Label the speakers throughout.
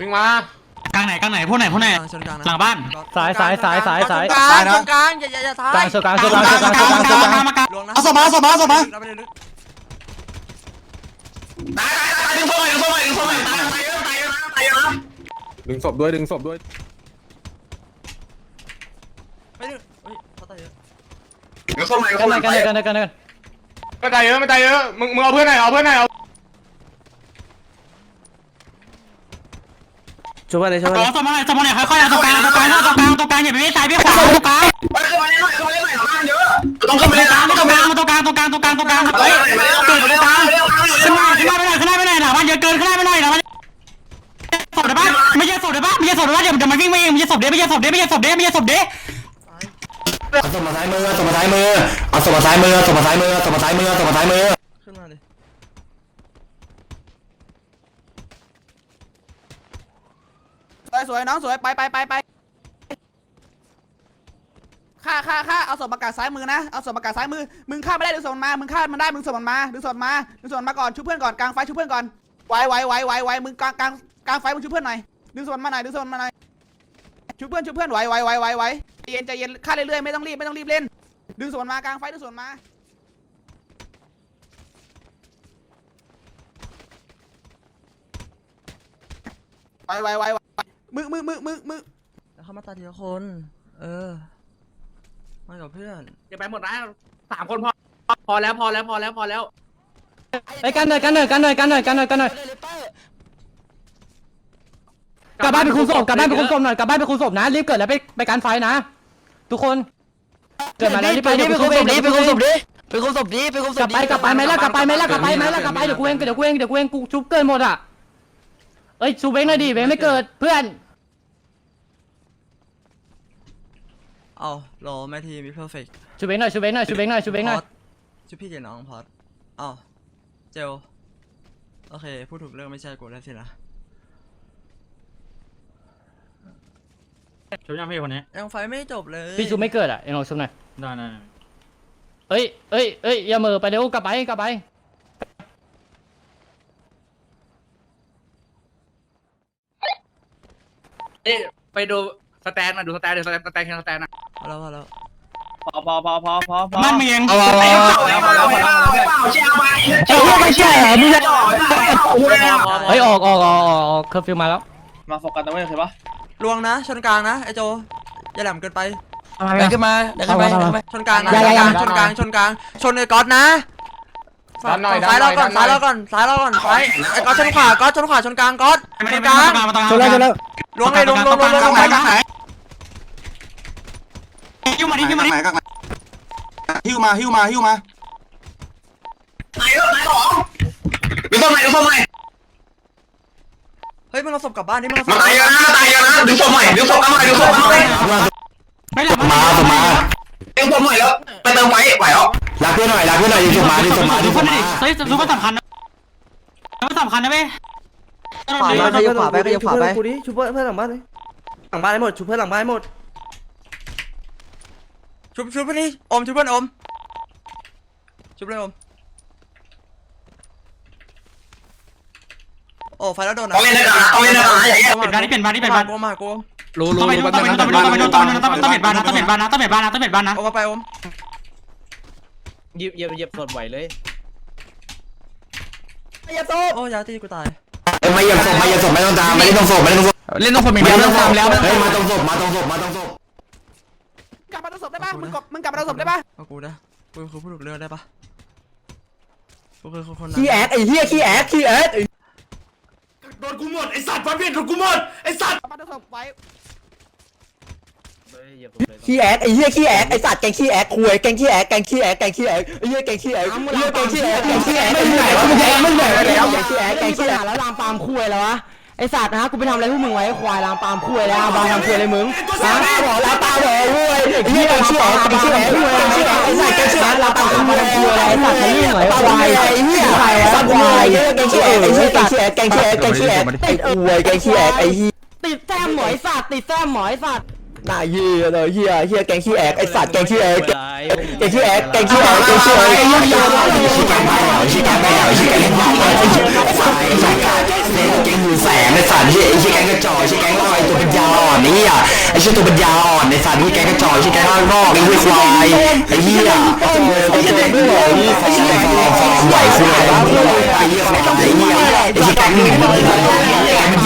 Speaker 1: วิ่งมาก
Speaker 2: ลางไหนกลางไหนพวกไหนพวกไหน
Speaker 3: ชนกลางนะ
Speaker 2: หลังบ้าน
Speaker 4: ซ้ายซ้ายซ้ายซ้ายซ้าย
Speaker 3: กลางชนกลางอย่าอย่าอย่าท้าย
Speaker 4: กลางโซกลางโซกลางโซกลางโซกลางโซกลาง
Speaker 2: มากลาง
Speaker 3: ลวงนะ
Speaker 5: เอาศพมาเอาศพมาเอาศพมา
Speaker 3: เอาไปเลยลึก
Speaker 2: ดึงโซ่ดึงโซ่ดึงโซ่ตายตายเยอะตายเยอะตายเยอะ
Speaker 1: ดึงศพด้วยดึงศพด้วย
Speaker 3: ไม่ดึงเฮ้ยเขาตายเยอะ
Speaker 2: ดึงโซ่ใหม่
Speaker 4: กันเลยกันเลยกันเลยกันเลย
Speaker 1: ไม่ตายเยอะไม่ตายเยอะมึงมึงเอาเพื่อนไหนอยเอาเพื่อนไหนอยเอา
Speaker 4: ช่วยเลยช่วย
Speaker 2: ตัวสมองไหนสมองไหนค่อยๆเอาตรงกลางตรงกลางตรงกลางตรงกลางอย่าไปไม่ตายไม่ขวาตรงกลาง
Speaker 1: ต้องขึ้นไป
Speaker 2: ตรงกลางตรงกลางตรงกลางตรงกลางตรงกลางตรงกลางเฮ้ยเกิดตรงกลางขึ้นมาขึ้นมาไปหน่อยขึ้นมาไปหน่อยหลังบ้านเยอะเกินขึ้นมาไปหน่อยหลังบ้านศพได้ปะไม่ใช่ศพได้ปะไม่ใช่ศพได้ปะเดี๋ยวเดี๋ยวมันวิ่งมาเองไม่ใช่ศพเด้ไม่ใช่ศพเด้ไม่ใช่ศพเด้ไม่ใช่ศพเด้
Speaker 5: เอาศพมาซ้ายมือเอาศพมาซ้ายมือเอาศพมาซ้ายมือเอาศพมาซ้ายมือเอาศพมาซ้ายมือเอาศพมาซ้ายมือ
Speaker 3: ขึ้นมาเลย
Speaker 6: วยสวยน้องสวยไปไปไปไปฆ่าฆ่าฆ่าเอาศพประกาศซ้ายมือนะเอาศพประกาศซ้ายมือมึงฆ่าไม่ได้ดึงศพมันมามึงฆ่ามันได้มึงศพมันมาดึงศพมันมาดึงศพมันมาก่อนช่วยเพื่อนก่อนกลางไฟช่วยเพื่อนก่อนไวไวไวไวไวมึงกลางกลางกลางไฟมึงช่วยเพื่อนหน่อยดึงศพมันมาหน่อยดึงศพมันมาหน่อยช่วยเพื่อนช่วยเพื่อนไวไวไวไวไวใจเย็นใจเย็นฆ่าเรื่อยๆไม่ต้องรีบไม่ต้องรีบเล่น ดึงศพมันมากลางไฟดึงศพมันมาไวไวไวไว มึงมึงมึงมึงมึง
Speaker 3: แล้วเขามาตายทีละคน เออ มากับเพื่อน
Speaker 2: อย่าไปหมดนะสามคนพอ พอแล้วพอแล้วพอแล้วพอแล้ว
Speaker 4: ไอ้กันหน่อยกันหน่อยกันหน่อยกันหน่อยกันหน่อยกันหน่อยกลับบ้านไปคุมศพกลับบ้านไปคุมศพหน่อยกลับบ้านไปคุมศพนะรีบเกิดแล้วไปไปการไฟนะ ทุกคน เกิดมาแล้วรีบไปเดี๋ยวไปคุมศพดิไปคุมศพดิ
Speaker 3: ไปคุมศพดิไปคุมศ
Speaker 4: กลั
Speaker 3: พ
Speaker 4: บไปกลับไปไหมล่ะกลับไปไหมล่ะกลับไปไหมล่ะกลับไปเดี๋ยวกูเองเดี๋ยวกูเองเดี๋ยวกูเองกูชุบเกินหมดอะเอ้ยชูเบ้งหน่อยดิเบ้งไม่เกิดเพื่อน
Speaker 3: เอารอแม่ทีมีเพอร์เฟกต์
Speaker 4: ชูเบ้งหน่อยชูเบ้งหน่อยชูเบ้งหน่อยชูเบ้งหน่อย
Speaker 3: ช่วยพี่เจน้องพอดอ้าวเจลโอเคพูดถูกเรื่องไม่ใช่กูแล้วสินะ
Speaker 2: ชุบยังพี่คนนี้
Speaker 3: ยังไฟไม่จบเลย
Speaker 4: พี่ชูไม่เกิดอะเอ็งลองชูหน่อย
Speaker 2: ได้ได้
Speaker 4: เอ้ยเอ้ยเอ้ยอย่าเหมือไปเร็วกลับไปกลับไป
Speaker 2: ไปดู สแตนนะดูสแตนเดี๋ยวสแตนสแตนสแตนนะ
Speaker 3: พอแล้วพอแล้ว
Speaker 1: พอพอพอพอพอพอ
Speaker 2: มันเมียง
Speaker 5: เอาเอาเอาเอา
Speaker 4: เอ้ยไม่ใช่เหรอมึงจะเฮ้ยออกออกออกออกออกเคอร์ฟิวมาแล้ว
Speaker 1: มาโฟกัสนะเว้ยเคยปะ
Speaker 3: ลวงนะชนกลางนะไอโจอย่าแหลมเกินไป
Speaker 4: เดินขึ้นมาเดินขึ้นไป
Speaker 3: ชนกลางนะ
Speaker 4: อย่าอย่าอย่า
Speaker 3: ชนกลางชนกลางชนไอ้ก๊อตนะ
Speaker 1: ดันหน่อย
Speaker 3: ซ้ายเราก่อน
Speaker 1: ดั
Speaker 3: ซ้าย
Speaker 1: ห
Speaker 3: เราก่อนซ้ายเราก่อนซ้ายไอ้ก๊อตชนขวาก๊อตชนขวาชนกลางก๊อตชนกลาง
Speaker 2: ชนแล้วชนแล้ว
Speaker 3: ลวงเลยลวงลวงลวงลวงลวง
Speaker 2: หิ้วมาดิหิ้วมาดิ
Speaker 5: หิ้วมาหิ้วมาหิ้วมา
Speaker 2: ดูต้นใหม่ดูต้นใหม่
Speaker 3: เฮ้ยมึงเอาศพกลับบ้านนี่มึงเอาศ
Speaker 2: มา
Speaker 3: พ
Speaker 2: ตายเยอะนะตายเยอะนะดูต้นใหม่ดูต้นใหม่ดูต้นใหม่ไม่หลับ
Speaker 5: มาศพมา
Speaker 2: เอ็งต้นใหม่แล้วไปเติมไว้ไหวหรอ
Speaker 5: รักเพื่อนหน่อยรักเพื่อนหน่อยยิงศพมายิงศพมายิงศพมา
Speaker 2: เฮ้ยรู้ว่าสำคัญนะรู้ว่าสำคัญนะเว้ย
Speaker 3: ขวาไปขยับขวาไปขยับขวาไป
Speaker 7: กูดิชุบเพื่อนเพื่อนหลังบ้านเลยหลังบ้านให้หมดชุบเพื่อนหลังบ้านให้หมด
Speaker 3: ชุบชุบเพื่อนนี่อมชุบเพื่อนอมชุบเลยอมโอ้ไฟแล้วโดนนะ
Speaker 2: เอาเล่นนะเอาเล่นนะอย่างเงี้ย
Speaker 3: เปลี่ยนบ้านนี่เปลี่ยนบ้านนี่เปลี่ยนบ้านกูมากู
Speaker 1: รู้รู้
Speaker 2: ต้องไป
Speaker 1: รู้
Speaker 2: ดูต้องไปดูต้องไปดูต้องไปดูต้องไปดูต้องไปดูบ้านนะต้องเปลี่ยนบ้านนะต้องเปลี่ยนบ้านนะต้องเปลี่ยนบ้านนะ
Speaker 3: อมมาไปอม
Speaker 7: เหยียบเหยียบเหยียบสดไหวเลย
Speaker 3: โอ้ยาตีกูตาย
Speaker 5: ไม่ยิงศพไม่ยิงศพไม่ต้องตามไม่ได้ต้องศพไม่ได้ต้องศพ
Speaker 2: เล่นต้องคนมี
Speaker 5: ไม่
Speaker 2: เดียว
Speaker 5: ได้
Speaker 2: ต้
Speaker 5: ต้
Speaker 2: อ
Speaker 5: องงศ
Speaker 2: ทำ
Speaker 5: พ
Speaker 2: แล้ว
Speaker 5: เฮ้ยมาต้องศพมาต้องศพมาต้องศพ
Speaker 6: ก ลับมาเอาศพได้ปะมึงกลับมึงกลับมาเอาศพได้ปะ
Speaker 3: เอากูนะกูคือผู้ถูกเลือกได้ปะกูคือคน
Speaker 7: ขี้แอดไอ้เหี้ยขี้แอดขี้แอด
Speaker 2: โดนกูหมดไอสัตว์ฟันเพียนโดนกูหมดไอสัตว์
Speaker 6: กลับมาเอาศพไว้
Speaker 7: ขี้แอดไอ้เหี้ยขี้แอดไอ้สัตว์แกงขี้แอดคุยแกงขี้แอดแกงขี้แอดแกงขี้แอดไอ้เหี้ยแกงขี้แอดไอ้เหี้ยแกงขี้แอดแกงขี้แอดไม่ไหนวะมึงแกงไม่ไหนแล้วแกงขี้แอดแกงขี้แอดแล้วลามปามคุยแล้ววะ ไอ้สัตว์นะกูไปทำอะไรพวกมึงไว้ควายลามปามคุยแล้วบางทำคุยอะไรมึงนะบอกลามปามบอกคุยไอ้เหี้ยแกงขี้แอดแกงขี้แอดคุยแกงขี้แอดไอ้สัตว์แกงขี้แอดลามปามคุยคุยอะไรไอ้สัตว์ไอ้เหี้ยควายไอ้เหี้ยควายวะควายแกงขี้แอดไอ้เหี้ยแกงขี้แอดแกงขี้แอดแกงขี้แอดไอ้อวยแกงขี้แอดไอ้เหี้ยติดแซมหมอยสัตว์ติดแซมหมอยสัตว์ น้าเยี่ยเลยเฮียเฮียแกงขี้แอกไอสัตว์แกงขี้แอกแกงขี้แอกแกงขี้แอกแกงขี้แอกไอ้งขี้ย
Speaker 5: ชี้แกงขี้เอาชี้แกงขี้เอาชี้แกงขี้เอาไอ้งขี้ยไอ้สัตว์ไอ้สัตว์แกงหูแสงไอ้สักว์เฮียไอ้ชี้แกงขี้จอกชี้แกงขี้ลอยะแกงขี้าอ่องขี้เอะแอ้ขี้ตัวปัญญาอ่อนไอ้สัตว์นี่แกงขี้จอกชี้แกงลอยนอกไอ้งขี้ยควายไอ้เหี้ยไอ้เหี้ยแกงไม่ไหวไอ้ชี้แกงฟอร์มไหวควายไอ้เหี้ยไอ้ชี้แกงห
Speaker 8: นึ่งไอ้แกงมัน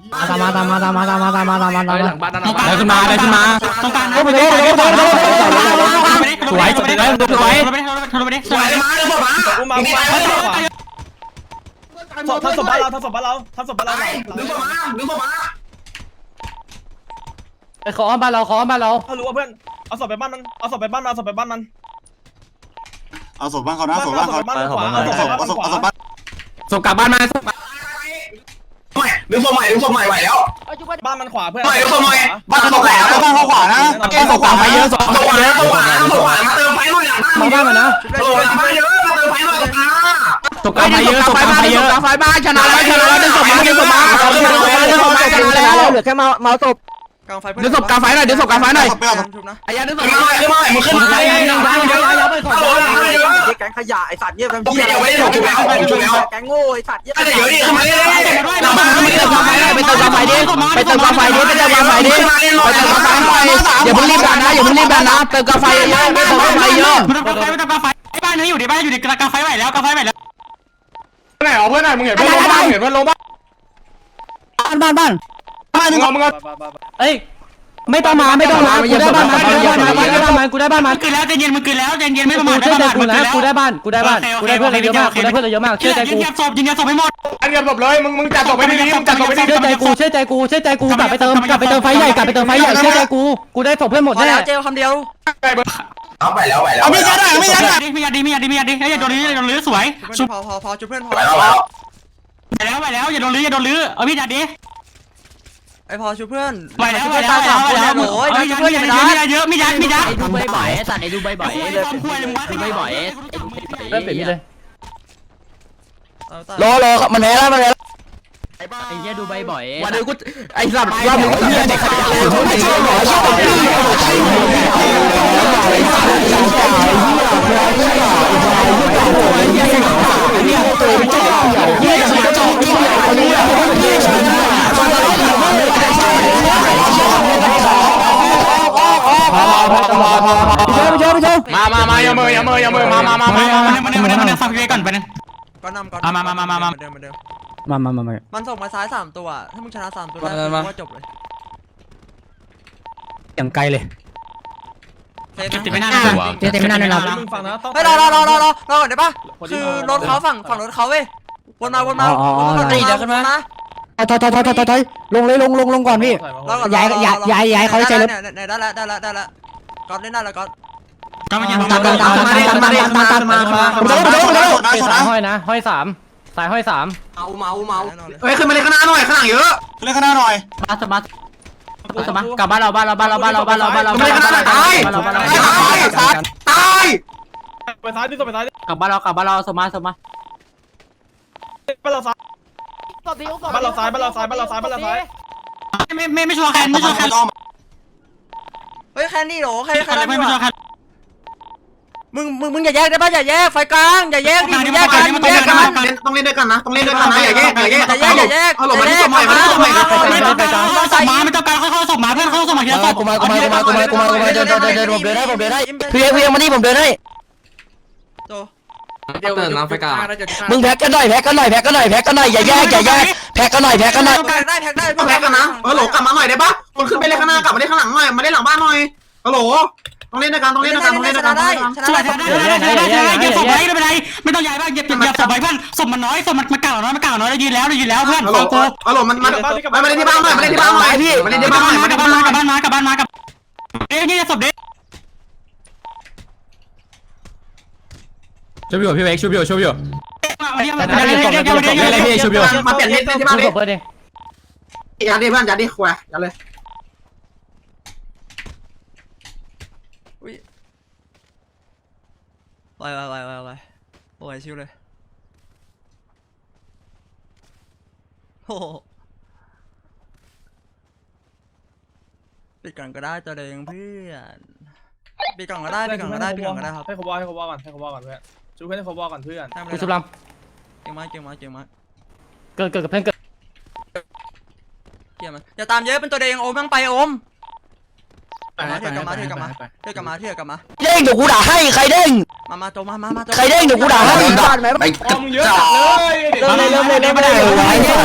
Speaker 4: ตามมาตามมาตามมาตามมาตามมาตามมาตามมา
Speaker 2: ได้ขึ้นมาได้ขึ้นมาตรงกลางนะสวยสวยเลยสวยทะลุไปดิทะลุไปดิ
Speaker 1: อุ้มมาอุ้มมาทำศพบ้านเราทำศพบ้านเราทำศพบ้านเรา
Speaker 4: ไอ้ขอบ้านเราขอบ้านเรา
Speaker 1: เขารู้ว่าเพื่อนเอาศพไปบ้านมันเอาศพไปบ้านมันเอาศพไปบ้านมัน
Speaker 8: เอาศพบ้านเขานะศพบ้านเขา
Speaker 1: บ้านขวาเอาศพบ้านขวา
Speaker 8: เอาศพบ้าน
Speaker 2: ส่งกลับบ้านมาส่ง
Speaker 5: ดึงศพใหม่ดึงศพใหม่ไหวแล้ว
Speaker 1: บ้านมันขวาเพื่อน
Speaker 5: หน่อยดึงศพใหม่
Speaker 8: บ้านเขาขวานะบ้านเขาขวานะ
Speaker 5: แกศพกลางไฟเยอะศพขวานะศพขวาศพขวามาเติมไฟหน่อยหลังบ้าน
Speaker 4: มาบ้านมานะ
Speaker 5: โอ้ยมาเยอะมาเติมไฟหน่อยอะ
Speaker 2: ส่งกลับไปเยอะส่งกลับไปเยอะ
Speaker 7: ไฟบ้านชนะแล้วชนะแล้วดึงศพมาดึงศพมาดึงศพมาดึงศพมาชนะแล้วเหลือแค่เมาเมาศพ
Speaker 3: กลางไฟเพื่
Speaker 7: ดึงศพกลางไฟหน่อยดึงศพกลางไฟหน่อย
Speaker 3: ชุบนะ
Speaker 7: ไอ้ยาดึงศพ
Speaker 5: ขึ้นมาหน่อยขึ้นมาหน่อยมึงขึ้นมาหน่อย
Speaker 4: ยังยังยังยังยังไปขอ
Speaker 5: ฮัลโหลมาเยอะ
Speaker 7: แก๊งขยะไอ้สัตว์เยี่ยม
Speaker 5: โอเคเดี๋ยวไม่ได้ถูกแล้วถูกแล้ว
Speaker 7: แก๊งโง่ไอ้สัตว์เยี่ยม
Speaker 5: เดี๋ยวดิขึ้นมาเรื่อยๆ
Speaker 7: หลังบ้านไปเติมกาแฟไปเติมกาแฟดิไปเติมกาแฟดิไปเติมกาแฟดิไปเติมกาแฟหน่อยอย่าเพิ่งรีบดันนะอย่าเพิ่งรีบดันนะเติมกาแฟเยอะไม่เติมกาแฟเยอะ
Speaker 2: ไม่ต้องกาแฟไม่ต้องกาแฟบ้านนี้อยู่ในบ้านอยู่ในกาแฟไหวแล้วกาแฟไหวแล้ว
Speaker 1: ไหนเอาเพื่อนไหนมึงเห็นเพื่อนลงบ้านเห็นเพื่อนลงบ้าน
Speaker 4: บ้านบ้าน
Speaker 1: มึงเอามึงเอา
Speaker 4: เอ้ยไม่ต้องมาไม่ต้องมากูได้บ้านมากูได้บ้านมากูได้บ้านมากูได้บ้านมา
Speaker 2: มันคืนแล้วใจเย็นมันคืนแล้วใจเย็นไม่ประ
Speaker 4: กู
Speaker 2: มาทไม่
Speaker 4: เชื่อ
Speaker 2: ประ
Speaker 4: ใจ
Speaker 2: มาท
Speaker 4: กูนะกูได้บ้านกูได้บ้านกูได้เพื่อนเยอะมากกูได้เพื่อนเยอะมากเชื่อใจกู
Speaker 2: ยืนยันศพยืนยันศพให้หมด
Speaker 1: อันเดียวจบเลยมึงมึงจัดศพไปดีๆมึงจัดศพไปดี
Speaker 4: เชื่อใจกูเชื่อใจกูเชื่อใจกูกลับไปเติมกลับไปเติมไฟใหญ่กลับไปเติมไฟใหญ่เชื่อใจกูกูได้ศพเพื่อนหมด
Speaker 7: พอ
Speaker 4: แน่
Speaker 7: แล้วเจลคำเดียว
Speaker 1: ๆไปเบอร์
Speaker 5: เอาไปแล้วไปแล้ว
Speaker 2: ไม่ยัดไม่ยัดไม่ยัดดีไม่ยัดดีไม่ยัดดีอย่าโดนลื้ออย่าโดนลื้อสวย
Speaker 3: ชุบพอพอพอชุบเพื่อนพอ
Speaker 5: ไปแล้วแล้ว
Speaker 2: ไปแล้วไปแล้วอย่าโดนลื้ออย่าโดนลื้อเอาพี่ยัดดี
Speaker 3: ไอพอชุบเพื่อน
Speaker 2: ไปแล้วไปแล้วไปแล้วไปแล้วโอ้ยไม่ยัดไม่ยัดเยอะไม่ยัดไม่ยัด
Speaker 4: ดูบ่อยๆสัตว์ไอ้ดูบ่อย
Speaker 2: คุยความคุยเลยมึงวะ
Speaker 4: เริ่มเปลี่ยนมีดเลย
Speaker 7: รอรอมันแพ้แล้วมันแพ้แล้ว
Speaker 4: ไอ้เหี้ยดูบ่อย
Speaker 7: วันนี้กูไอ้สัตว์รอบนี้เฮียเด็กขยะเลยไม่ใช่หรอชอบพี่
Speaker 1: มามามาอย่ามืออย่ามืออย่ามือมามามา
Speaker 2: มา
Speaker 1: มา
Speaker 2: มามามามามาฟังพี่ก่อนไปนึง
Speaker 3: ก็นำก็
Speaker 2: มามามามามา
Speaker 3: เดิมเดิม
Speaker 4: มามามามา
Speaker 3: มันส่งมาซ้ายสามตัว ถ้ามึงชนะสามตัวได้ว่าจบเลย
Speaker 4: อย่างไกลเลย
Speaker 2: ติดไม่น่า
Speaker 4: เจ๊เต็มไม่นาเลยนะ
Speaker 1: มึงฟังนะต้อง
Speaker 3: เฮ้ยรอรอรอรอรอรอก่อนได้ปะคือรถเขาฝั่งฝั่งรถเขาเว้ยวนมาวนมาตีเดี๋ยวขึ้นมา
Speaker 4: ถอยถอยถอยถอยถอยถอยลงเลยลงลงลงก่อนพี่
Speaker 3: รอก่อน
Speaker 4: ย้ายย้ายย้ายย้ายเขาให้ใช้รถ
Speaker 3: เนี่ยได้ละได้ละได้ละก๊อตเล่นได้ละก๊อต
Speaker 2: ก็มายิง
Speaker 4: ตามตามตามตามตามตามตามตาม
Speaker 7: มามา
Speaker 8: ผมจะผมจะผมจะผมจะ
Speaker 4: สายห้อยนะ ห้อยสามสายห้อยสาม
Speaker 7: เมาเมาเมา
Speaker 3: แน่นอนเลย
Speaker 7: เฮ้ยขึ้นมาเลยข้างหน้าหน่อยข้างหลังเยอะ
Speaker 8: เล่นข้างหน้าหน่อย
Speaker 4: มาสมาร์ทสมาร์ทกลับบ้านเราบ้านเราบ้านเราบ้านเราบ้านเราบ้านเรา
Speaker 7: ไม่ได้ขนาดนั้นตาย
Speaker 4: บ้านเราบ้านเรา
Speaker 7: ตายตาย
Speaker 1: ไปซ้ายดิตัวไปซ้ายดิ
Speaker 4: กลับบ้านเรากลับบ้านเราสมาร์ทสมาร์ท
Speaker 1: บ้านเราซ้าย บ้านเราซ้ายบ้านเราซ้ายบ้านเราซ้ายบ้านเราซ้าย
Speaker 2: ไม่ไม่ไม่ชัวร์แคนไม่ชัวร์แคน
Speaker 3: เฮ้ยแค่นี้เหรอแค่แค่
Speaker 2: ไม่
Speaker 3: นี้
Speaker 2: ไม่ชัวร์แคน
Speaker 7: มึงมึงมึงอย่าแยกได้ป่ะอย่าแยกไฟกลางอย่าแยกดิอย่าแยกกันอย่าแยกกัน
Speaker 8: ต้องเล่นด้วยกันนะ ต้องเล่นด้วยกันนะ อย่าแยก อย่าแยก
Speaker 7: อย่าแยกอย่าแยก
Speaker 8: เอาหลบมาที่ศพใหม่มาที่ศพใหม่
Speaker 2: ไม่ต้องการเข้าสมาไม่ต้องการเข้าสมาเพื่อนเข้าสมาเยอะศพ
Speaker 7: กูมากูมากูมากูมากูมากูมาเดินเดินเดินผมเดินได้ผมเดินได้เพียงเพียงมานี่ผมเดินได้
Speaker 3: โจ
Speaker 7: เติมน้ำไฟกลางมึงแพ็กกันหน่อยแพ็กกันหน่อยแพ็กกันหน่อยแพ็กกันหน่อยอย่าแยกอย่าแยกแพ็กกันหน่อยแพ็กกันหน่อย
Speaker 3: แพ็กได้แพ็กได้
Speaker 8: ต้องแพ้กันนะเออโหลกลับมาหน่อยได้ปะคนขึ้นไปเล่นข้างหน้ากลับมาเล่นข้างหลังหน่อยมาเล่นหลังบ้านหน่อยฮัลโหลต้องเล่นด้วยกันต้องเล่นด้วยกันต้องเล่นด้วยกันต้อง
Speaker 3: ได้
Speaker 8: เล่นด้วยกัน
Speaker 3: ชนะ
Speaker 2: ส
Speaker 3: ได้
Speaker 2: วยได้ได้ได้ได้อย่าศพไว้ไม่เป็นไรไม่ต้องย้ายบ้านอย่าอย่าศพไว้เพื่อนศพมันน้อยศพมันมันเก่าน้อยมันเก่าน้อยเรายืนแล้วเรายืนแล้วเพื่อน
Speaker 8: ฮัลโหล
Speaker 2: ฟังกู
Speaker 8: ฮัลโหลมันมันมาเล่นที่บ้านหน่อยมาเล่นที่บ้านหน่อยพี่มาเล่น
Speaker 2: กลั
Speaker 8: ที่
Speaker 2: บ
Speaker 8: บ้านหน่อย
Speaker 2: มาก
Speaker 8: มา
Speaker 2: ลั
Speaker 8: เล่
Speaker 2: บ
Speaker 8: น
Speaker 2: บ้าน
Speaker 8: ที่
Speaker 2: มา
Speaker 8: บ้าน
Speaker 2: กลับบ้านมากลับบ้านมากับเอ้ยนี่ศพเด็ก
Speaker 9: ช่วยพี่พี่เวกช่วยพี่ช่วยพี่
Speaker 2: มาเรียกมาเรียกเรียกเรียกเรียกเรียกเรียก
Speaker 10: มาเปลี่ยนเล่นที่บ้านดิ
Speaker 9: เปิดดิ
Speaker 10: ยัดดิเพื่อนยัดดิควายยัดเลย
Speaker 3: อุ้ยไปไปไปไปไปโอ้ยชิวเลยโอ้โหปิดก่อนก็ได้ตัวเองเพื่อนปิดก่อนก็ได้ปิดก่อนก็ได้ปิดก่อนก็ได้ครับ
Speaker 1: ให้เขาบอกให้เขาบอกก่อนให้เขาบอกก่อนเพื่อน ช่วยเพื่อนให้เขาบอกก่อนเพื่อน
Speaker 3: ทำอะไร
Speaker 9: กู
Speaker 3: นะ
Speaker 9: ชุบล
Speaker 3: เก่งมากเก่งมากเก่งมากำ
Speaker 9: เกิดเกิดกับเพื่อนเกิด
Speaker 3: เกี่ยมันอย่าตามเยอะเป็นตัวเองโอมต้องไปโอมกลับมาเถอะกลับมาเถอะกลับมาเถอะกลับมาเถอะกลับมา
Speaker 11: เด้งเดี๋ยวกูด่าให้ใครเด้ง
Speaker 3: มามาโจมามามาโจ
Speaker 11: ใครเด้งเดี๋ยวกูด่าให้
Speaker 5: ไอ้กระ
Speaker 1: มึงเยอะ
Speaker 5: จอ
Speaker 1: จัด
Speaker 5: ก
Speaker 1: เลย
Speaker 11: เริ่มเลยเริ่มเลยเริ่มไม่ได้
Speaker 5: ไอ้เหี้ย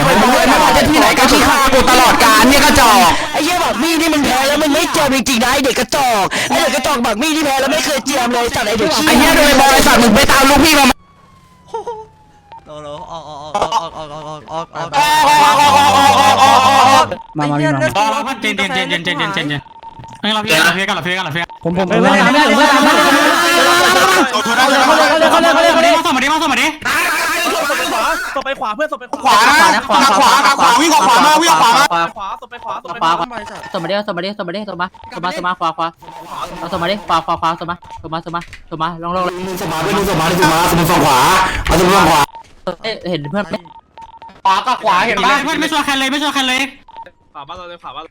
Speaker 5: ไม่ว่าจะที่ไหนก็ขี้ข้ากูตลอดกาลเนี่ยกระจอก
Speaker 11: ไอ้เหี้ย บักมี่นี่มันแพ้แล้วมันไม่เจียมจริงๆนะไอเด็กกระจอกไอ้เด็กกระจอกบักมี่ที่แพ้แล้วไม่เคยเจียมเลยสัตว์ไอเด็กขี้
Speaker 5: ไอ้เหี้ยโดยบริษัทมึงไปตามลูกพี่มา
Speaker 3: โลโลออกออกออกออกออกออกออกออกออกมามามา
Speaker 2: รอรอเจนเจนเจนเจนเจนเจนเจนเจนเฮ้ยเราเพี้ยกันเราเพี้ยกันเราเพี้ยกันเราเพี้ย
Speaker 9: ผมผมไม่ไม่ไม่ไม่ไม่ไม่
Speaker 2: เขาเลยเขาเลยเขาเลยเขาเลยเขาเลยมาส่งมาดิมาส่งมาดิ
Speaker 1: ศพไปขวาเพื่อนศพไปขวา
Speaker 10: ขวานะขวาขวาขวาวิ่งขวามาวิ่งขวามา
Speaker 1: ขวาศพไปขวาศพไป
Speaker 3: ขวาว
Speaker 1: ขา
Speaker 3: บริษัท
Speaker 9: สมัยเดียวสมัยเดียวสมัยเดียวสมัยสมัยสมัยขวาขวาเอาสมัยเดียวขวาขวาขวาสมัยสมัยสมัยสมัยลองลอง
Speaker 5: มึงสมาด้วยมึงสมาด้วยมึงมาสมฝั่งขวาเอาสมฝั่งขวา
Speaker 9: เห็นเพื่อน
Speaker 1: ขวากับขวาเห็นปะ
Speaker 2: เพื่อนไม่ช่วยใครเลยไม่ช่วยใครเลย
Speaker 1: ขวาบ้านเราเลยขวาบ้าน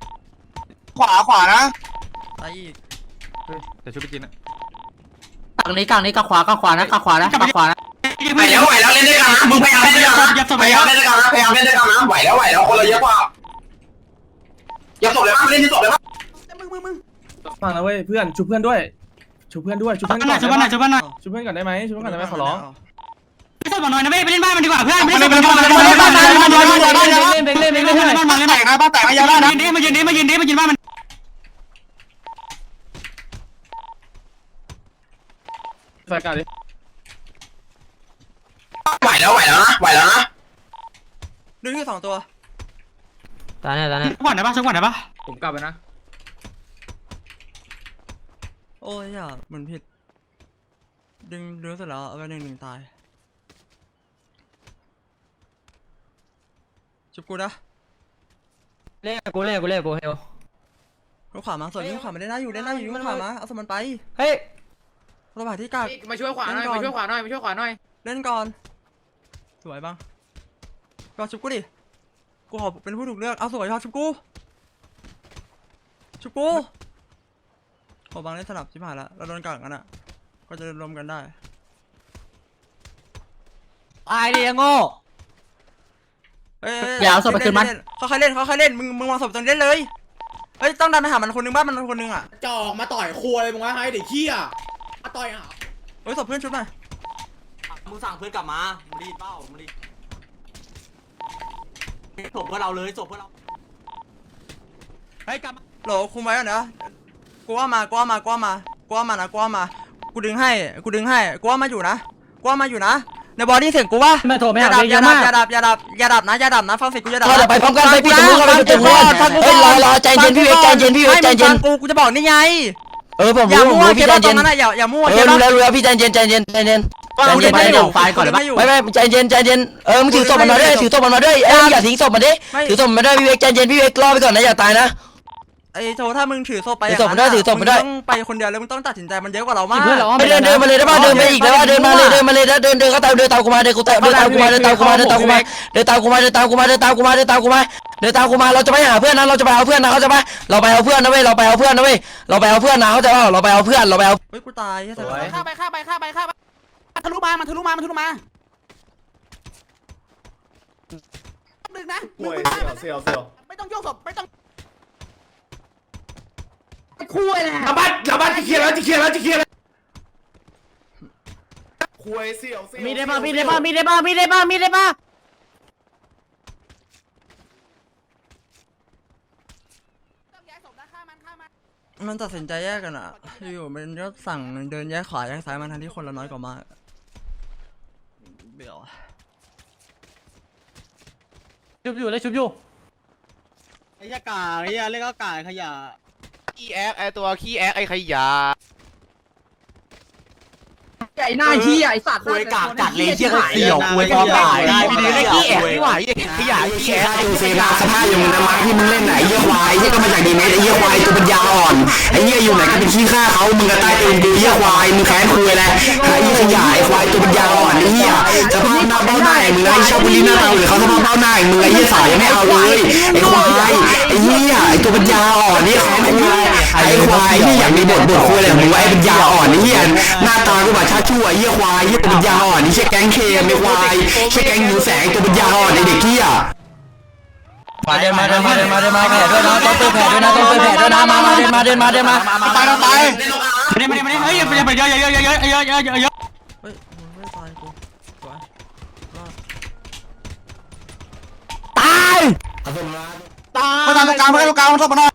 Speaker 10: ขวาขวานะ
Speaker 3: ตายอีก
Speaker 9: กลางนี้กลางนี้กับขวากับขวานะกับขวานะกับขวานะ
Speaker 10: ไหวแล้วไหวแล้วเล่นด้วยกันนะมึงพยายามเล่นด้วยกันนะพยายามเล่นด้วยกันนะพยายามเล่นด้วยกันนะไหวแล้วไหวแล้วคนละเยอะกว่าอย่าตกเลยบ้างเล่นที่ตกเลยบ้าง
Speaker 6: มึงมึงมึง
Speaker 1: ฟังนะเว้ยเพื่อนชุบเพื่อนด้วยชุบเพื่อนด้วยชุบ
Speaker 2: ช่วย
Speaker 1: เพื่อน
Speaker 2: หน่
Speaker 1: ก่
Speaker 2: อ
Speaker 1: อยน
Speaker 2: ช่วยบ้านหน่อยช่วยบ้านหน่อย
Speaker 1: ชุบเพื่อนก่อนได้ไหมชุบเพื่อนก่อนได้ไหมขอร้อง
Speaker 2: ไม่ส่งหน่อยนะเว้ยไปเล่นบ้านมันดีกว่าเพื่อนไม่ได้ส่งหน่อยมาเล่นบ้านมันมาเล่นบ้านมันมาเล่นบ้านมัน
Speaker 9: เล่นเล่นเล่นเล่น
Speaker 2: เล่นบ้านมันเล่น
Speaker 10: แต
Speaker 2: บ้าน
Speaker 10: กนะบ้านแตกนะยาบ้านนะ
Speaker 2: มายืนดิมายืนดิมายืนดิมายืนบ้านมัน
Speaker 1: ไฟกาดิ
Speaker 10: ไหวแล้วไหวแล้วนะไหวแล้วนะ
Speaker 3: ดึงที่สองตัว
Speaker 9: ตาเนี่ยตาเนี่ย
Speaker 2: ช่วยก่อนได้ปะช่วยก่อนได้ปะ
Speaker 1: ผมกลับไปนะ
Speaker 3: โอ้ยอย่ามันผิด ดึงดึงเสร็จแล้วเอาไปหนึ่งหนึ่งตายชุบกูนะ
Speaker 9: เล่นกูเล่นกูเล่นกูเฮล
Speaker 3: ลูกขวามาส่วนลูกขวามาได้หน้าอยู่ได้หน้าอยู่ลูกขวามาเอาสมันไป
Speaker 9: เฮ้ย
Speaker 3: ระหว่างที่กาก
Speaker 1: มาช่วยขวาหน่อยมาช่วยขวาหน่อยมาช่วยขวาหน่อย
Speaker 3: เล่นก่อน สวยบ้างก็ชุบกูดิ กูขอเป็นผู้ถูกเลือก เอาสวยพอชุบกู ชุบกูโอ้บางเล่นสลับชิบหายละเราโดนกักกันอะ ก็จะรวมกันได้
Speaker 9: ไอ้เดียโง่
Speaker 3: เอ้ย
Speaker 9: อย่าเอาศพไปคืนมัน
Speaker 3: เล่ๆเขาใครเล่นเขาใครเล่น มึงมึงวางศพตรงนี้เล่นเลย เฮ้ยต้องดันไปหามันคนนึงบ้านมันคนนึงอะ
Speaker 12: จอกมาต่อยครัวเลยมึงวะให้เด็กขี้อะมาต่อยอะ
Speaker 3: เฮ้ยศพเพื่อนชุบหน่อย
Speaker 11: มึงสั่งเพื่อนกลับมามึงรีบเป้ามึงรีบส่งเพื่อนเราเลยส่งเพื่อนเรา
Speaker 3: โหลคุมไว้ก่อนนะกูว่ามากูว่ามากูว่ามากูว่ามานะกูว่ามา กูดึงให้ กูดึงให้กูว่ามาอยู่นะกูว่ามาอยู่นะ ในบอดี้เสียงกูว่า
Speaker 9: ไม่โทรไม่
Speaker 3: อย่า
Speaker 9: หา
Speaker 3: ดับ
Speaker 9: เย
Speaker 3: อย่า
Speaker 9: อะ
Speaker 3: ดั
Speaker 9: มา
Speaker 3: บ
Speaker 9: ก
Speaker 3: อย่าดับอย่าดับอย่าดับนะอย่าดับนะฟังเสียงกูอย่าดับ
Speaker 11: เราเดี๋ยวไปพร้อมกันไปพี่จะมึงเราไปจุดจุดก่อนเฮ้ยรอรอใจเย็นพี่เวกใจเย็นพี่เวกใจเย็น
Speaker 3: กูกูจะบอกนี่ไง
Speaker 11: เออผม
Speaker 3: อย่า
Speaker 11: รู้ผม
Speaker 3: มั่ว
Speaker 11: รู้
Speaker 3: เก็
Speaker 11: พี่
Speaker 3: บ
Speaker 11: ใจ
Speaker 3: ตร
Speaker 11: เย็
Speaker 3: ง
Speaker 11: น
Speaker 3: นั้นนะอย่าอย่ามั่ว
Speaker 11: เอ
Speaker 3: เก็
Speaker 11: อบรู้
Speaker 3: ปะ
Speaker 11: แล้วรู้แล้วพี่ใจเย็นใจเย็นใจเย็นใจเย็นใจเย็น
Speaker 9: ไฟก่อนเลยปะ
Speaker 11: ไม่ไม่ใจเย็นใจเย็นเออมึงถือศพมันมาด้วยถือศพมันมาด้วยเอ้ยอย่าทิ้งศพมันดิถือศพมันมาด้วยพี่เวกใจเย็นพี่เวกรอไปก่อนนะอย่าตายนะ
Speaker 3: ไอ้โจถ้ามึงถือโซ่ไป
Speaker 11: ถือศพมันได้ถือศพมันได้
Speaker 3: ต้องไปคนเดียวเลยมึงต้องตัดสินใจมันเยอะกว่าเรามาก
Speaker 9: เพื่อนเรา
Speaker 11: ไปเดินเดินมาเลยได้ป่ะเดินไปอีกได้ป่ะเดินมาเลยเดินมาเลยเดินเดินก็ตามเดินตามกูมาเดินกูตามเดินตามกูมาเดินตามกูมาเดินตามกูมาเดินตามกูมาเดินตามกูมาเดินตามกูมาเดินตามกูมาเดินตามกูมาเราจะไปหาเพื่อนนะเราจะไปเอาเพื่อนนะเขาจะไปเราไปเอาเพื่อนนะเว้ยเราไปเอาเพื่อนนะเว้ยเราไปเอาเพื่อนนะเขาจะว่าเราไปเอาเพื่อนเราไปเอา
Speaker 3: เฮ้ยกูตายแค่แต่
Speaker 6: ฆ่าไปฆ่าไปฆ่าไปฆ่าไปทะลุมามันทะลุมามันทะลุมาดึงนะดึงไม่ได้
Speaker 12: เสียวเสียว
Speaker 6: ไม่ต้องโยกศพไม่ต้อง
Speaker 12: กลับบ้านกลับบ้านจะเคลียร์แล้วจะเคลียร์แล้วจะเคลียร์แล้วคุยเสียวเสียว
Speaker 9: มีได้ป่ะมีได้ป่ะมีได้ป่ะมีได้ป่ะมีได้ป่ะ
Speaker 6: ต้องย้ายศพนะฆ่ามันฆ่ามัน
Speaker 3: มันตัดสินใจแยกกันอะอยู่ๆมันก็สั่งเดินแยกขวาแยกซ้ายมันทั้งที่คนละน้อยกว่ามากเบื่อว่ะ
Speaker 9: ชุบอยู่เลยชุบอยู่
Speaker 11: ไอ้ยากาไอ้ยาเรียกกาขยะ
Speaker 12: ขี้แอกไอตัวขี้แอกไอขยะ
Speaker 7: ใหญ่หน้าเหี้ยไอ้สัตว์
Speaker 5: คุยกากจัดเลยเชี่ยเสี่ยวคุยกองบ่ายได้พี่ดีได้ขี้แอกนี่หว่าขยะขี้แอกดูเซนาสภาพอย่างมึงนะมาที่มึงเล่นไหนเยี่ยควายเยี่ยก็มาจากดีเมสไอ้เยี่ยควายตัวปัญญาอ่อนไอ้เยี่ยอยู่ไหนก็เป็นขี้ข้าเขามึงก็ใต้ตีนกูเยี่ยควายมึงแค้นคุยแหละไอ้เยี่ยขยะไอ้ควายตัวปัญญาอ่อนไอ้เยี่ยสภาพหน้าเบ้าหน้าอย่างมึงไอ้ชอบบุรีหน้าตาหรือเขาสภาพเบ้าหน้าอย่างมึงไอ้เยี่ยสายยังไม่เอาเลยไอ้ควายไอ้เยี่ยไอ้ตัวปัญญาอ่อนนี่แค้นคุย ไอ้ควายนี่อยากมีบทบทคุยอะไรมึงไอ้ปัญญาอ่อนไอ้เยี่ยหน้าตาก็แบบชาชั่วไอ้เยี่ยควายเยี่ยตัวปัญญาอ่อนนี่ใช่แก๊งเคมไอ้ควายใช่แก๊งหิวแสงตัวปัญญาอ่อนไอ้เด็กเกี้ย
Speaker 3: มาเดินมาเดินมาเดินมาเดินมาแผลด้วยนะต้องเปิดแผลด้วยนะต้องเปิดแผลด้วยนะมามาเดินมาเดินมาเดินมาไปไปไป
Speaker 2: ไม่ได้ไม่ได้ไม่ได้เฮ้ยอย่าไปเยอะเยอะเยอะเยอะเยอะเยอะเยอะเยอะ
Speaker 3: เฮ้ยไม่ตายกูสวย
Speaker 7: ตาย
Speaker 12: มาตามตรงกลางมาตรงกลางมาตรงกลาง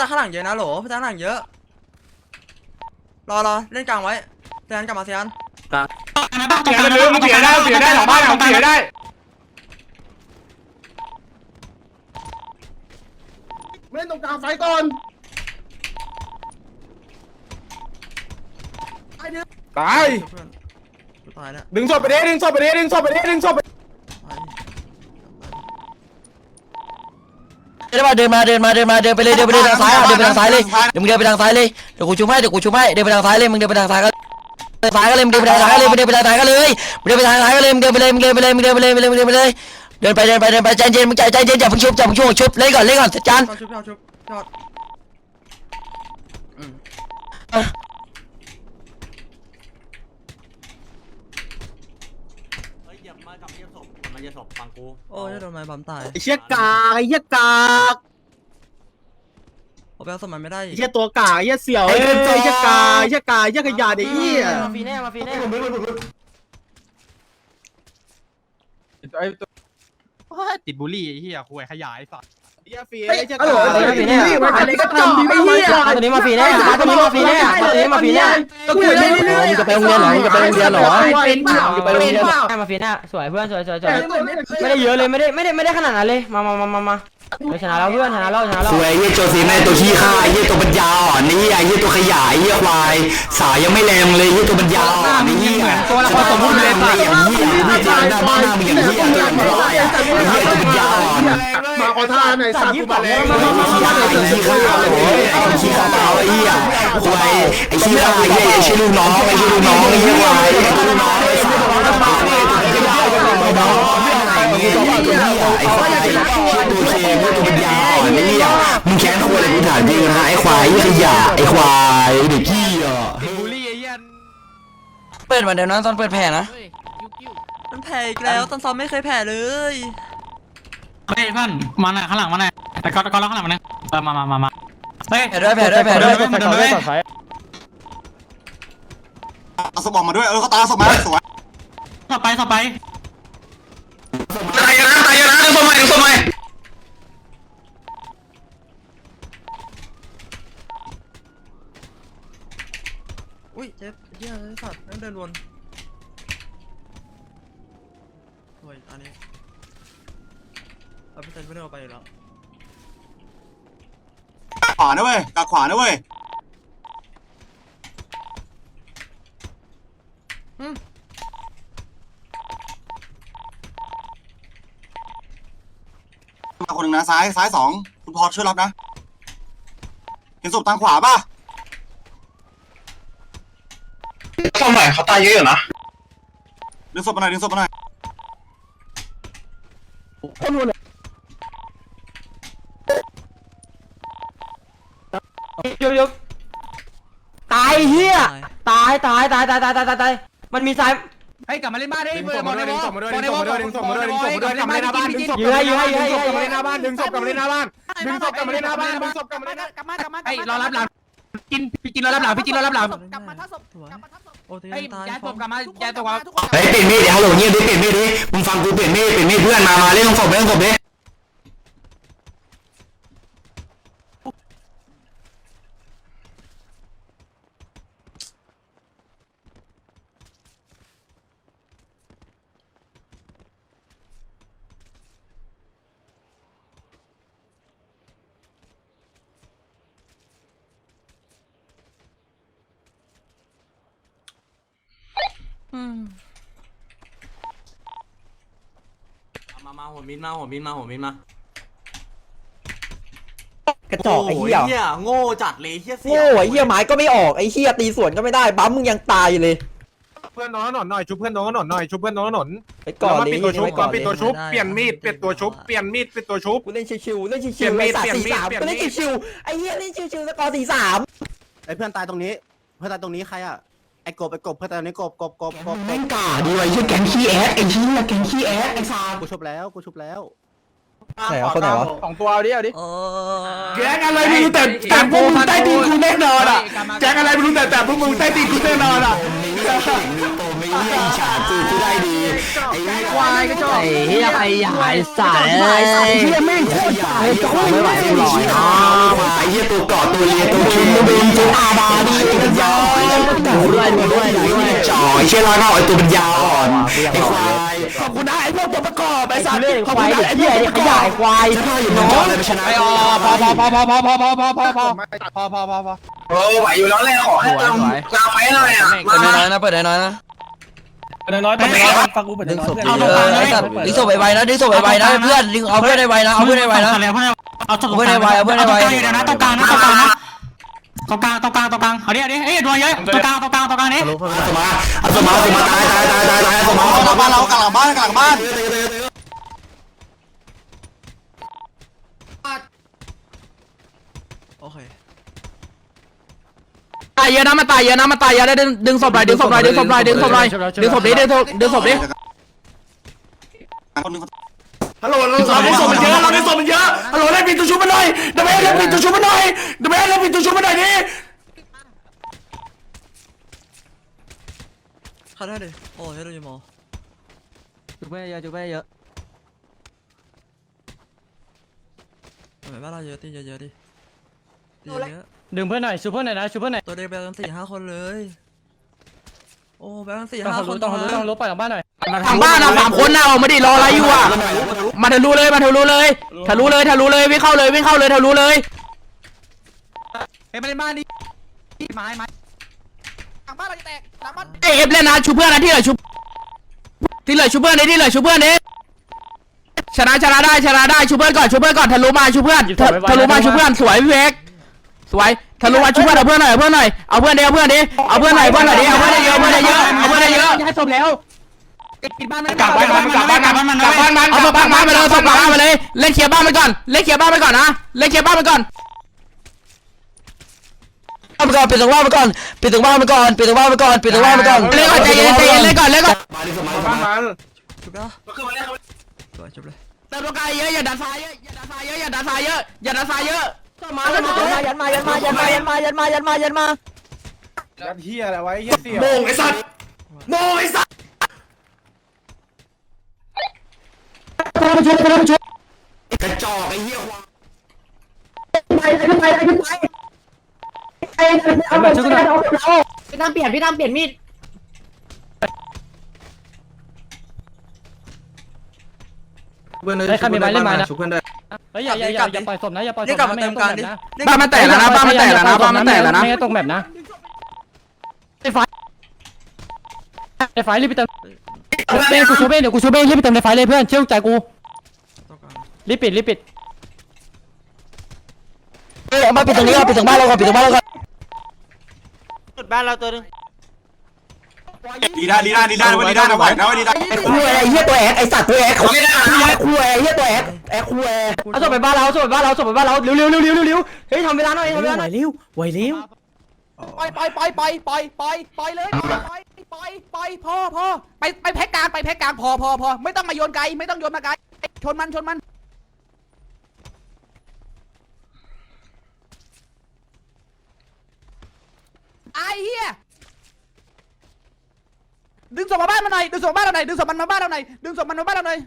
Speaker 3: ตาข้างหลังเยอะนะโหลพี่ตาข้างหลังเยอะ รอรอเล่นกลางไว้เซียนกลับมาเซียน
Speaker 2: เสียเลยมึงเสียได้เสียได้หลังบ้านเสียได้
Speaker 12: เล่นตรงกลางไฟก่อนตาย
Speaker 3: เพื่อนกูตายแล้ว
Speaker 12: ดึงศพไปดิดึงศพไปดิดึงศพไปดิดึงศพไป
Speaker 3: เดินมาเดินมาเดินมาเดินมาเดินไปเลยเดินไปเลยทางซ้ายอะเดินไปทางซ้ายเลยเดี๋ยวมึงเดินไปทางซ้ายเลยเดี๋ยวกูชุบให้เดี๋ยวกูชุบให้เดินไปทางซ้ายเลยมึงเดินไปทางซ้ายก็เดินซ้ายก็เลยมึงเดินไปทางซ้ายเลยมึงเดินไปทางซ้ายก็เลยมึงเดินไปทางซ้ายก็เลยมึงเดินไปเลยมึงเดินไปเลยมึงเดินไปเลยมึงเดินไปเลยมึงเดินไปเลยเดินไปเดินไปเดินไปใจเย็นมึงใจใจเย็นอย่าเพิ่งชุบอย่าเพิ่งชุบชุบเล่นก่อนเล่นก่อนจัดจานชุบชุบยอด โอ้ยโดนไม้บัมตาย
Speaker 12: ไอ้เชี่ยกากไอ้เชี่ยกาก
Speaker 3: ผมไปเอาสมันไม่ได้
Speaker 12: ไอ้เชี่ยตัวกากไอ้เชี่ยเสี่ยวไอ้เชี่ยกากไอ้เชี่ยกากไอ้เชี่ยขยะเด็กเหี้ย
Speaker 7: มาฟีแน่มาฟีแน่
Speaker 2: ติดบุหรี่ไอ้เหี้ยคุยขยายสัตว์
Speaker 12: ไอ้เชี่ยเฟียไอ้เชี่ย
Speaker 7: ฮัลโหล
Speaker 12: กาก
Speaker 7: มาฟีแน่
Speaker 12: อะไรก็จำไอ้เหี้ย
Speaker 7: ตัวนี้มาฟีแน่ตัวนี้มาฟีแน่ตัวนี้มาฟีแน่
Speaker 12: ก็คุยได้เรื่อย
Speaker 7: มึงจะไปโรงเรียนเหรอมึงจะไปโรงเรียนเหรอ
Speaker 12: เป็นเปล่า
Speaker 7: มึงจะไปโรงเรียนเหรอมาฟีแน่สวยเพื่อนสวยสวยสวยไม่ได้เยอะเลยไม่ได้ไม่ได้ไม่ได้ขนาดนั้นเลยมามามามา มาชนะแล้วเพื่อนชนะแล้วชนะแล้ว
Speaker 5: คุยไอ้เหี้ยโจซีแม่ตัวขี้ข้าไอ้เหี้ยตัวปัญญาอ่อนนี่ไอ้เหี้ยตัวขยะไอ้เหี้ยควายสายยังไม่แรงเลยไอ้เหี้ยตัวปัญญาอ่อนไอ้เหี้ยตัวละครสมมุติเลยไอ้เหี้ยไอ้เหี้ยหน้าบ้านหน้ามึงอย่างเหี้ยตัวควายไอ้เหี้ยตัวปัญญาอ่อน
Speaker 12: มาขอทานหน่อยสัตว์กูมาแล้ว
Speaker 5: ไอ้ขี้ข้าไอ้ขี้ข้าโอ้ยไอ้ขี้ข้าไอ้เหี้ยควายไอ้ขี้ข้าไอ้เหี้ยไอ้ชื่อลูกน้องไอ้ชื่อลูกน้องไอ้เหี้ยควายไอ้ตัวลูกน้องไอ้สัตว์ไอ้ตัวขยะไอ้ตัวน้องไอ้เหี้ยไอ้ตัวเหี้ยไอ้ควายตัวเคไอ้ตัวปัญญา อ่อนไอ้เหี้ยมึงแค้นควายอะไรกูถามจริงนะไอ้ควายไอ้ขยะไอ้ควายเด็กขี้อะ
Speaker 2: บุหรี่ไอ้เหี้ย
Speaker 3: เปิดมาเดี๋ยวนะตอนเปิดแผลนะมันแผลอีกแล้วตอนซ้อมไม่เคยแผลเลย
Speaker 2: เฮ้ยเพื่อนมาหน่อยข้างหลังมาหน่อยแต่ก็ก็ล็อกข้างหลังมาหน่อยเออมามามามาเฮ้ย
Speaker 3: แผลด้วยแผลด้วยแผลด้วย
Speaker 2: มาเดินเลย
Speaker 12: เอาสมองมาด้วยเออเขาตาสมองสวย
Speaker 2: ต่อไปต่อไป
Speaker 8: ตายนะตายนะดึงศพใหม่ดึงศพใหม่
Speaker 3: อุ้ยเจ็บเหี้ยไอ้สัตว์นั่งเดินวนโอ้ยอันนี้เอาไปเซ็นไม่ได้เอาไปอีกแล้ว
Speaker 12: ขวานะเว้ยกาขวานะเว้ยมาคนหนึ่งนะซ้ายซ้ายสองคุณพอช่วยรับนะ เห็นศพทางขวาป่ะ
Speaker 8: ศพใหม่เขาตายเยอะอยู่นะ
Speaker 12: ดึงศพมาหน่อยดึงศพมาหน่อย
Speaker 7: ยกยกตายเฮียตายตายตายตายตายตายตายมันมีสาย
Speaker 1: ให้กลับมาเล่นบ้านได้
Speaker 12: ดึงศพมาด้วยดึงศพมาด้วยดึงศพมาด้วยดึงศพมาด้วยดึงศพมาด้วยกลับมาเล่นหน้าบ้านดึงศพ
Speaker 7: ยื้อให้ยื้อให้ยื้อให้
Speaker 12: ดึงศพกลับมาเล่นหน้าบ้านดึงศพกลับมาเล่นหน้าบ้านดึงศพกลับมาเล่นหน้าบ้านดึงศพกลับมาเล่นหน้าก
Speaker 6: ลับมากลับมากลับ
Speaker 1: ไอ้
Speaker 6: มาร
Speaker 1: อรับหลังกินพี่กินรอรับหลังพี่กินรอรับหลัง
Speaker 6: กลับมาท่าศพกลับมาท่าศพ
Speaker 3: โอ้ตี
Speaker 1: ไอ้
Speaker 3: ย
Speaker 1: ย้ายศพกลับมาย้าย
Speaker 6: ก
Speaker 1: ศ
Speaker 6: ลั
Speaker 1: พ
Speaker 6: บ
Speaker 1: กลับ
Speaker 6: มา
Speaker 5: เฮ้ยเปลี่ยนมีดเดี๋ยวฮัลโหลเงียบดิเปลี่ยนมีดดิมึงฟังกูเปลี่ยนมีดเปลี่ยนมีดเพื่อนมา มาเล่นลงศพเล่นลงศพดิ
Speaker 7: มา มาหัวมินมาหัวมินมาหัวมินมาก
Speaker 5: ระจอกไอ้เหี้ย
Speaker 7: เหี้ยโง่จัดเลยเหี้ยเสี่
Speaker 5: โง่ไอ้เหี้ยไม้ก็ไม่ออกไอ้เหี้ยตีสวนก็ไม่ได้บัมมึงยังตายเลย
Speaker 12: เพื่อนน้องถนนหน่อยชุบเพื่อนน้องถนนหน่อยชุบเพื่อนน้องถนน
Speaker 5: ไปก่อน
Speaker 12: แล้ว
Speaker 5: เลย
Speaker 12: มาปิดตัวชุบ
Speaker 5: ไป
Speaker 12: ก่
Speaker 5: ก่
Speaker 12: อ
Speaker 5: อนน
Speaker 12: ปิดตัวชุบเปลี่ยนมีดเปลี่ยนตัวชุบเปลี่ยนมีดเปลี่ยนตัวชุบ
Speaker 5: กูเล่นชิวๆเล่นชิว
Speaker 12: เปลี่ยน
Speaker 5: ๆ
Speaker 12: มี
Speaker 5: ไอ้
Speaker 12: ด
Speaker 5: สัตว์
Speaker 12: เปลี่ยน
Speaker 5: สี่
Speaker 12: มีด
Speaker 5: สาม
Speaker 12: เปลี่ยน
Speaker 5: กูเล่น
Speaker 12: มีด
Speaker 5: ชิวๆไอ้เหี้ยเล่นชิวๆสกอร์สี่สาม
Speaker 13: ไอ้เพื่อนตายตรงนี้ เพื่อนตายตรงนี้ใครอะ ไอ้กบไอ้กบเพื่อนตายตรงนี้กบกบกบกบ
Speaker 5: แม่งกาดีว่ะไอ้เหี้ยแกงขี้แอดไอ้เหี้ยแกงขี้แอดไอ้สัตว์
Speaker 13: กูชุบแล้วกูชุบแล้ว
Speaker 5: ไหนวะคนไหนวะ
Speaker 12: สองตัวเอาดิเอาดิ
Speaker 14: แกงอะไรไม่รู้แต่แต่พวกมึงใต้ตีนกูแน่นอนอะแกงอะไรไม่รู้แต่แต่พวกมึงใต้ตีนกูแน่นอนอะ
Speaker 5: ผมไม่ เล่นฉาดกูได้ดีไอ้เหี้ย
Speaker 12: ควายกระจอก
Speaker 4: ไอ้เหี้ยไอ้ใหญ่สาย
Speaker 5: ไอ้เหี้ยแม่งโคตรตายก็ไม่ไหวกูหรอกนะไอ้เหี้ยตัวเกาะตัวเลียตัวคิมตัวเบนตัวอาบาดีตัวปัญญาอ่อนด้วยด้วยด้วยไอ้เหี้ยจ่อไอ้เชี่ยร้อยเงาไอ้ตัวปัญญาอ่อนไอ้ควายขอบคุณนะไอ้พวกตัวประกอบไอ้สัตว์ขอบคุณนะไอ้เหี้ยไอ้ขยายควายจะพาอยู่น้องเลยไปชนะ
Speaker 12: ไอ้อ๋อพอพอพอพอพอพอพอพอพอพอพอพอพอพอ
Speaker 10: โอ้ไหวอยู่แล้วแหละขอให้เติมกาไฟหน่อยอะ
Speaker 11: เปิดน้อยๆนะเปิดน้อยๆนะ
Speaker 12: น้อยไปน้อยฟังกูเปิดน้อย
Speaker 11: เอาตรงกลางเลย ดึงศพไวๆนะดึงศพไวๆนะเพื่อนดึงเอาเพื่อนไวๆนะเอาเพื่อนไวๆนะ
Speaker 2: เอาตรง
Speaker 11: เอาเพื่อนไวเอาเพื่อนไว
Speaker 2: เดี๋ยวนะตรงกลางนะตรงกลางนะตรงกลางตรงกลางตรงกลางเอาดิเอาดิเอ้ยดวงเยอะตรงกลางตรงกลางตรงกลางนี้
Speaker 5: สมาสมาสมาตายตายตายตายตายสมาสมาบ้านเรากลางบ้านกลางบ้าน
Speaker 15: ตายเยอะนะมันตายเยอะนะมันตายเยอะได้ดึงดึงศพหน่อยดึงศพหน่อยดึงศพหน่อยดึงศพหน่อยดึงศพดิดึงศพดึงศพดิ
Speaker 14: คนนึง
Speaker 5: ฮัลโหลเราได้ส่งมันเยอะเราได้ส่งมันเยอะฮัลโหลเล่นปิดตัวชุบมาหน่อยเดี๋ยวแม่เล่นปิดตัวชุบมาหน่อยเดี๋ยวแม่เล่นปิดตัวชุบมาหน่อยดิ
Speaker 11: เขาได้ดิโอ้ยเราอยู่มอ
Speaker 4: จุกไปเยอะจุกไปเยอะ
Speaker 11: ทำไมบ้านเราเยอะตีเยอะๆดิ ตีเยอะ
Speaker 4: ดึงเพื่อนหน่อยชูเพื่อนหน่อยนะชูเพื่อนหน่อย
Speaker 11: ตัวเด็กไปกันสี่ห้าคนเลย โอ้ไปกันสี่
Speaker 4: ต้อง
Speaker 11: ห้า
Speaker 4: ทะ
Speaker 11: ค
Speaker 4: ลุ
Speaker 11: น
Speaker 4: ต้องทะลุต้องทะลุปล่อยหลังบ้านหน่อย
Speaker 15: ทางบ้านอะสามคนน่ะออกมาดิรออะไรอยู่อะมาทะลุเลยมาทะลุเลยทะลุเลยทะลุเลยวิ่งเข้าเลยวิ่งเข้าเลยทะลุเลย
Speaker 12: เฮ้ยมาเล่นบ้านดิไม้ไม้
Speaker 15: หลังบ้านเราจะแตกหลังบ้านเอฟเล่นนะชูเพื่อนนะที่เหลือชูที่เหลือชูเพื่อนดิที่เหลือชูเพื่อนดิชนะชนะได้ชนะได้ชูเพื่อนก่อนชูเพื่อนก่อนทะลุมาชูเพื่อนทะทะลุมาชูเพื่อนสวยพี่เวก สวยทะลุมาชูเพื่อนเอาเพื่อนหน่อยเอาเพื่อนหน่อยเอาเพื่อนดิเอาเพื่อนดิเอาเพื่อนหน่อยเอาเพื่อนหน่อยดิเอาเพื่อนเยอะเอาเพื่อนเยอะเอาเพื่อนเยอะ
Speaker 4: ให้ศพแล้ว
Speaker 2: กลับบ้านมันกลับบ้านมันกลับบ้านมัน
Speaker 15: กลับบ้านมันเอาศพบ้านมันไปเลยศพบ้านมันไปเลยเล่นเคลียร์บ้านมันก่อนเล่นเคลียร์บ้านมันก่อนนะเล่นเคลียร์บ้านมันก่อน
Speaker 11: บ้านไปก่อนปิดตรงบ้านไปก่อนปิดตรงบ้านไปก่อนปิดตรงบ้านไปก่อนปิดตรงบ้านไปก่อน
Speaker 15: เล่นก่อนใจเย็นใจเย็นเล่นก่อนเล่นก่อน
Speaker 12: บ้านมัน
Speaker 11: จุบแล้ว
Speaker 10: ขึ้นมาเล่น
Speaker 11: สวยจุบเลย
Speaker 15: เติมตัวกายเยอะอย่าดันซ้ายเยอะอย่าดันซ้ายเยอะอย่าดันซ้ายเยอะอย่าดันซ้ายเยอะ
Speaker 7: มายันมายันมายันมายันมายันมายันมายันมายันมา
Speaker 12: ยัดเฮียอะไรไว้เฮียเสี่ยว
Speaker 5: โมงไอ้สัตว์โมงไอ้สัตว์กระจอกไอ้เหี้ยควาย
Speaker 4: เอาแบบชุกหน่อย
Speaker 7: พี่ทำเปลี่ยนพี่ทำเปลี่ยนมีด
Speaker 4: ได้ใครมีไม้เล่นไม้นะเฮ้ยอย่าอย่าอย่าอย่าปล่อยศพนะอย่าปล่อยศพนะไม่งั้นตกแบบนะ
Speaker 15: บ้านมันแตกแล้วนะบ้านมันแตกแล้วนะบ้านมันแตกแล้วนะ
Speaker 4: ไม่งั้นตกแบบนะไอ้ไฟไอ้ไฟรีบไปเติมเบ้กูชูเบ้เดี๋ยวกูชูเบ้รีบไปเติมในไฟเลยเพื่อนเชื่อใจกู
Speaker 11: ตรงกลาง
Speaker 4: รีบปิดรีบปิด
Speaker 11: เฮ้ยเอามาปิดตรงนี้ก่อนปิดตรงบ้านเราก่อนปิดตรงบ้านเราก่อน
Speaker 12: จุดบ้านเราตัวนึง
Speaker 14: ดีด้าดีด้าดีด้าไว้ดีด้าเอาไหวนะไว้ดีด้า
Speaker 5: คุยไอ้เหี้ยตัวแอกไอ้สัตว์ตัวแอกของไม่ได้คุยไอ้เหี้ยตัวแอกแอกคุย
Speaker 7: เอาส่งไปบ้านเราจบไปบ้านเราจบไปบ้านเราเร็วเร็วเร็วเร็วเร็วเฮ้ยทำเวลาหน่อยทำเวลาหน่อย
Speaker 15: เร็วไวเร็วไปไปไปไปไปไปไปเลยไปไปไปพอพอไปไปแพ็กกลางไปแพ็กกลางพอพอพอไม่ต้องมาโยนไกลไม่ต้องโยนมาไกลชนมันชนมันไอ้เหี้ย ดึงศพมาบ้านมาหน่อยดึงศพมาบ้านเราหน่อยดึงศพมันมาบ้านเราหน่อยดึงศพมันมาบ้านเราหน่อย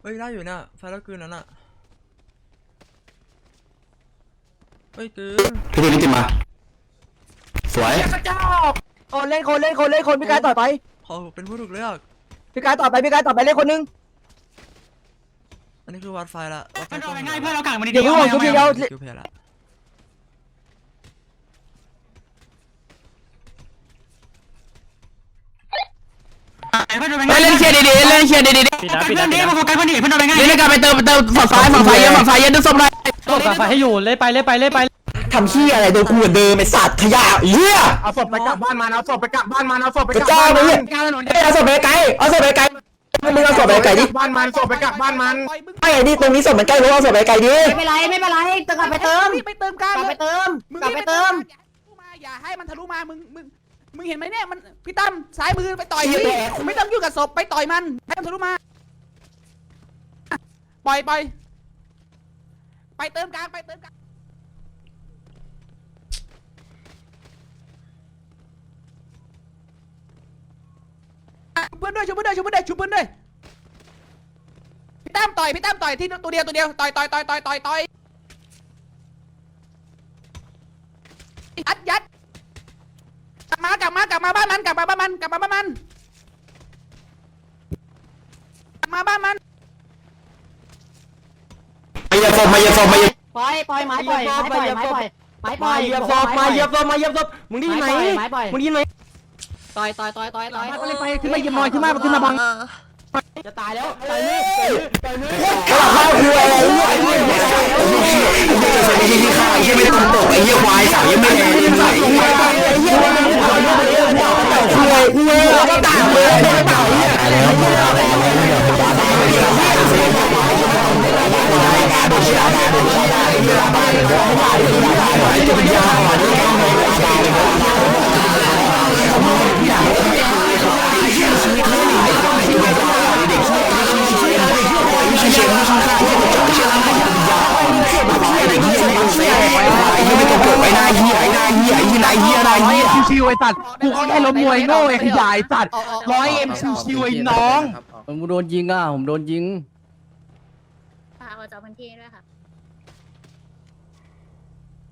Speaker 11: เฮ้ยได้อยู่เนี่ยไฟแล้วคืนนั้นอะเฮ้ยคืน
Speaker 5: พี่ทีนี่กินมา สวย
Speaker 7: คนเล่นคนเล่นคนเล่นคนพี่กายต่อไป
Speaker 11: ขอเป็นผู้ถูกเลือก
Speaker 7: พี่กายต่อไปพี่กายต่อไปเล่นคนนึง
Speaker 11: อันนี้คือวัดไฟละวัดไฟ
Speaker 2: มันเอาง่ายเพื่อนเรากางมันดี
Speaker 7: เดี๋ยวพี่บอกชุบทีเดียว
Speaker 11: คิวเพลละ
Speaker 3: เล่นเคลียร์ดีๆเล่นเคลียร์ดี
Speaker 2: เพื่อนดีมาโฟกัสเพื่อนดีเพื่อนโดนไปง่าย
Speaker 3: ๆเล่นกันไปเติมเติมฝั่งซ้ายฝั่งซ้ายเยอะฝั่งซ้ายเยอะดึงศพหน่อย
Speaker 4: ศพกับไฟให้อยู่เล่นไปเล่นไปเล่นไป
Speaker 7: ทำขี้อะไรโดนกูเหมือนเดิมไอ้สัตว์ขยะเหี้ย
Speaker 12: เอาศพไปกลับบ้านมันเอาศพไปกลับบ้านมันเอาศพไป
Speaker 7: กระ
Speaker 12: กลับ
Speaker 7: จอ
Speaker 12: บ้ากน
Speaker 7: ไป
Speaker 12: มัน
Speaker 7: เหี้ยเอาศพไปไกลเอาศพไปไกลมึงเอาศพไปไกลดิ
Speaker 12: บ้านมันศพไปกลับบ้านมัน
Speaker 6: ปล่อยมึง
Speaker 7: ไม่ไอ้นี่ตรงนี้ศพมันใกล้รถเอาศพไปไกลดิ
Speaker 16: ไม่เป็นไรไม่เป็นไรจะกลับไปเติม
Speaker 6: ไปเติมกลาง
Speaker 16: กลับไปเติม
Speaker 6: มึง
Speaker 16: กลับไปเติม
Speaker 6: อย่าให้มันทะลุมามึงมึง มึงเห็นไหมเนี่ยมันพี่ตั้มซ้ายมือไปต่อยดิไม่ต้องยุ่งกับศพไปต่อยมันให้มันทะลุมาปล่อยปล่อยไปเติมกลางไปเติมกลางชุบเพื่อนด้วยชุบเพื่อนด้วยชุบเพื่อนด้วยชุบเพื่อนด้วยพี่ตั้มต่อยพี่ตั้มต่อยที่ตัวเดียวตัวเดียวต่อยต่อยต่อยต่อยต่อยต่อยยัดยัดก ลับมากลับมากลับมาบ้านมันกลับมาบ้านมันกลับมาบ้านมันกลับมาบ้านมัน
Speaker 5: มาอย่าศพมาอย่าศพมาอย่า
Speaker 16: ปล่อยปล่อยไม้ปล่อยไม้ปล่อยไม้ปล่อยไม้ปล่
Speaker 7: มา
Speaker 16: อย
Speaker 7: เหยียบศพมาเหยียบศพมาเหยียบศพมึงได้ยินไหม
Speaker 16: ไม้ปล่อย
Speaker 7: มึงได้ยินไหม
Speaker 16: ต่อยต่อยต่อยต่อยต่อย
Speaker 6: ไปขึ้นมาเหยียบหน่อยขึ้นมาขึ้นมาบัง
Speaker 7: จะตายแล้วตายนี่
Speaker 5: กลับบ้านคุยอะไรเนี่ยไอ้เหี้ยไอ้เหี้ยไอ้เหี้ยที่ข้าวไอ้เหี้ยไม่ต้องตกไอ้เหี้ยควายสาวยังไม่แรงเลยไอ้เหี้ย ไอ้เหี้ยมันคุยคุยแล้วก็ด่าเลยไม่ด่า เนี่ยไอ้เหี้ยไม่ต้องเกิดไอ้นายเหี้ยไอ้นายเหี้ยไอ้เหี้ยนายเหี้ยนายเหี้ย
Speaker 12: ชิวๆไอ้สัตว์กูก็แค่ล้มมวยโง่ไอ้ขยายสัตว์ร้อยเอ็มชิวๆไอ้น้อง
Speaker 4: ผมโดนยิงอะผมโดนยิง
Speaker 16: ฝากออกจากพื้นที่ด้วยค่ะ